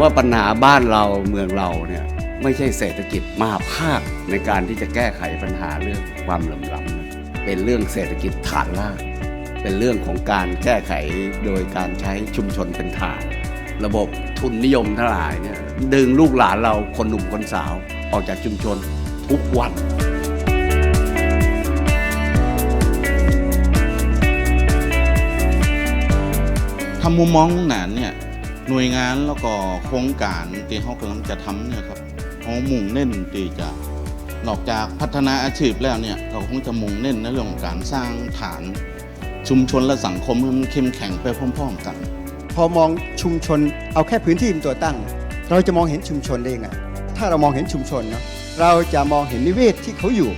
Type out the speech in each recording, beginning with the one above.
ว่าปัญหาบ้านเราเมืองเราเนี่ยไม่ใช่เศรษฐกิจมหาภาคในการที่จะแก้ไขปัญหาเรื่องความเหลื่อมล้ำเป็นเรื่องเศรษฐกิจฐานราก เป็นเรื่องของการแก้ไขโดยการใช้ชุมชนเป็นฐาน ระบบทุนนิยมทั้งหลายเนี่ยดึงลูกหลานเราคนหนุ่มคนสาวออกจากชุมชนทุกวันทำมุมมองงานเนี่ย หน่วยงานแล้วก็โครงการที่เขากำลังจะทำเนี่ยครับเขามุ่งเน้นที่จะนอกจากพัฒนาอาชีพแล้วเนี่ยเขาคงจะมุ่งเน้นในเรื่องของการสร้างฐานชุมชนและสังคมให้มันเข้มแข็งไปพร้อม ๆ กัน พอมองชุมชนเอาแค่พื้นที่เป็นตัวตั้ง เราจะมองเห็นชุมชนได้ยังไงถ้าเรามองเห็นชุมชนเนาะเราจะมองเห็นนิเวศที่เขาอยู่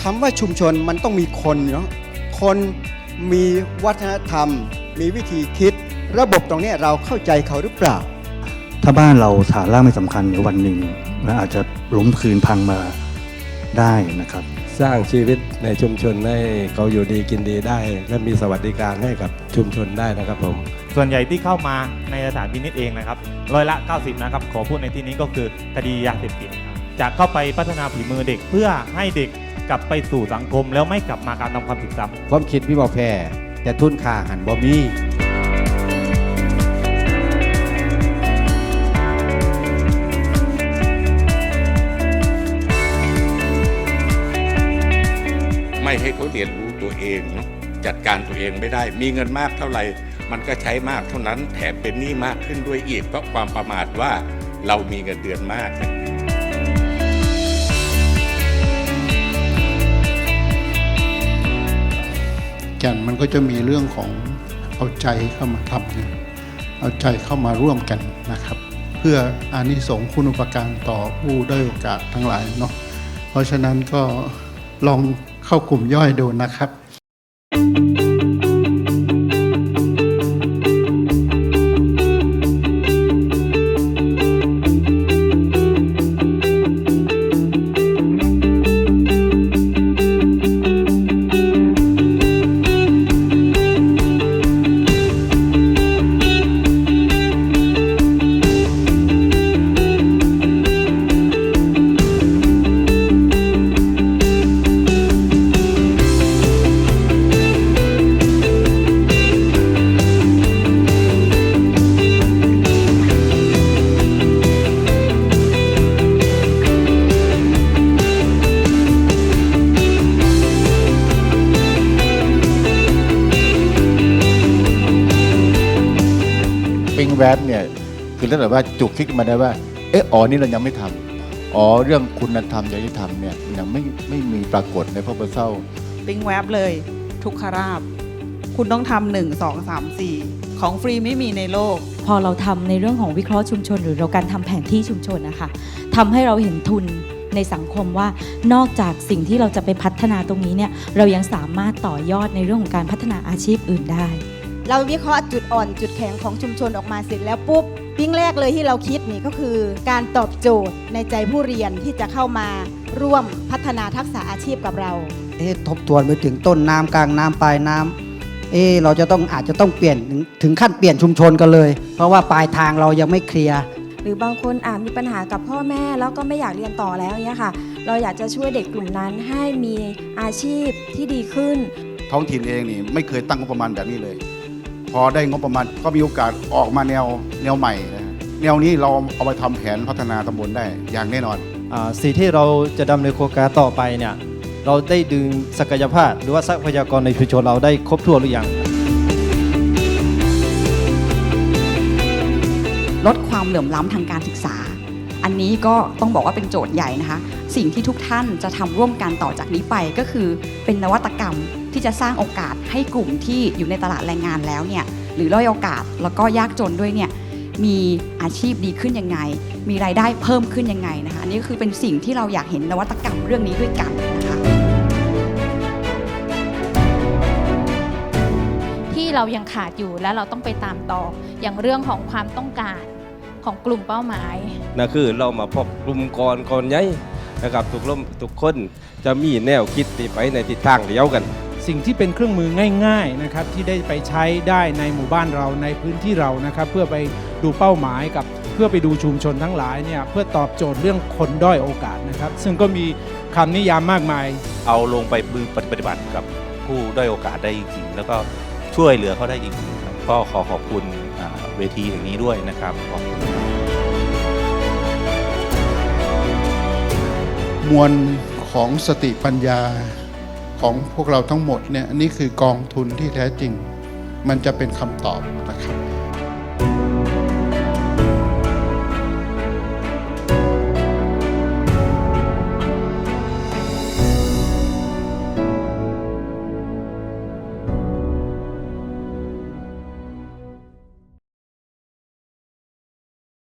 คำว่าชุมชนมันต้องมีคนเนาะคนมีวัฒนธรรม มีวิธีคิด ระบบตรงเนี้ยเราเข้าใจเขาหรือเปล่า ถ้าบ้านเราฐานรากไม่สำคัญเดี๋ยววันหนึ่งมันอาจจะล้มคืนพังมาได้นะครับ สร้างชีวิตในชุมชนให้เขาอยู่ดีกินดีได้ และมีสวัสดิการให้กับชุมชนได้นะครับผม ส่วนใหญ่ที่เข้ามาในสถานพินิจเองนะครับร้อยละ 90 นะครับ ขอพูดในที่นี้ก็คือคดียาเสพติดครับจะเข้าไปพัฒนาฝีมือเด็กเพื่อให้เด็กกลับไปสู่สังคมแล้วไม่กลับมาการทำความผิดซ้ำความคิดพี่บอแพรแต่ทุนค่าหันบ่มี ไม่ให้เขาเรียนรู้ตัวเองเนอะจัดการตัวเองไม่ได้ มีเงินมากเท่าไหร่ มันก็ใช้มากเท่านั้นแถมเป็นหนี้มากขึ้นด้วยอีกเพราะความประมาทว่าเรามีเงินเดือนมากแก่นมันก็จะมีเรื่องของเอาใจเข้ามาทำเนี่ยเอาใจเข้ามาร่วมกันนะครับ เพื่ออานิสงส์คุณอุปการต่อผู้ได้โอกาสทั้งหลายเนาะเพราะฉะนั้นก็ลอง เข้ากลุ่มย่อยดูนะครับ ปิงแวบเนี่ยคือถ้าเกิดว่าจุกคิดมาได้ว่า เอ๊ะอ๋อนี่เรายังไม่ทำอ๋อเรื่องคุณธรรมจริยธรรมเนี่ยยังไม่ไม่มีปรากฏในพระพุทธเจ้าปิ้งแวบเลย ทุกขราบ คุณต้องทำหนึ่งสองสามสี่ของฟรีไม่มีในโลก พอเราทำในเรื่องของวิเคราะห์ชุมชน หรือเราการทำแผนที่ชุมชนนะคะทำให้เราเห็นทุนในสังคมว่านอกจากสิ่งที่เราจะไปพัฒนาตรงนี้เนี่ยเรายังสามารถต่อยอดในเรื่องของการพัฒนาอาชีพอื่นได้ เราวิเคราะห์จุดอ่อนจุดแข็งของชุมชนออกมาเสร็จแล้วปุ๊บปิ้งแรกเลยที่เราคิดนี่ก็คือ การตอบโจทย์ในใจผู้เรียนที่จะเข้ามาร่วมพัฒนาทักษะอาชีพกับเรา เอ๊ะทบทวนไปถึงต้นน้ำกลางน้ำปลายน้ำเอ๊ะเราจะต้องอาจจะต้องเปลี่ยนถึงถึงขั้นเปลี่ยนชุมชนกันเลย เพราะว่าปลายทางเรายังไม่เคลียร์ หรือบางคนอาจมีปัญหากับพ่อแม่แล้วก็ไม่อยากเรียนต่อแล้วเนี้ยค่ะ เราอยากจะช่วยเด็กกลุ่มนั้นให้มีอาชีพที่ดีขึ้น ท้องถิ่นเองนี่ไม่เคยตั้งงบประมาณแบบนี้เลยพ อได้งบประมาณก็มีโอกาสออกมาแนวแนวใหม่นะฮะแนวนี้เราเอาไปทำแผนพัฒนาตำบลได้อย่างแน่นอน อ่าสิ่งที่เราจะดำเนินโครงการต่อไปเนี่ยเราได้ดึงศักยภาพ หรือว่าทรัพยากรในชุมชนเราได้ครบถ้วนหรือยัง ลดความเหลื่อมล้ำทางการศึกษา อันนี้ก็ต้องบอกว่าเป็นโจทย์ใหญ่นะคะ สิ่งที่ทุกท่านจะทำร่วมกันต่อจากนี้ไปก็คือเป็นนวัตกรรม ที่จะสร้างโอกาสให้กลุ่มที่อยู่ในตลาดแรงงานแล้วเนี่ยหรือด้อยโอกาสแล้วก็ยากจนด้วยเนี่ยมีอาชีพดีขึ้นยังไง มีรายได้เพิ่มขึ้นยังไงนะคะนนี้ก็คือเป็นสิ่งที่เราอยากเห็นนวัตกรรมเรื่องนี้ด้วยกันนะคะที่เรายังขาดอยู่และเราต้องไปตามต่ออย่างเรื่องของความต้องการของกลุ่มเป้าหมายนั่นคือเรามาพบกลุ่มก่อนก่อนใหญ่นะครับทุกร่มทุกคนจะมีแนวคิดที่ไปในทิศทางเดียวกัน สิ่งที่เป็นเครื่องมือง่ายๆนะครับที่ได้ไปใช้ได้ในหมู่บ้านเราในพื้นที่เรานะครับเพื่อไปดูเป้าหมายกับพื่อไปดูชุมชนทั้งหลายเนี่ยเพื่อตอบโจทย์เรื่องคนด้อยโอกาสนะครับ ซึ่งก็มีคำนิยามมากมาย เอาลงไปปฏิบัติกับผู้ด้อยโอกาสได้จริงๆ แล้วก็ช่วยเหลือเขาได้จริงๆครับก็ขอขอบคุณอ่าเวทีอย่างนี้ด้วยนะครับขอบคุณมวลของสติปัญญา ของพวกเราทั้งหมดเนี่ยนี่คือกองทุนที่แท้จริง มันจะเป็นคำตอบนะครับ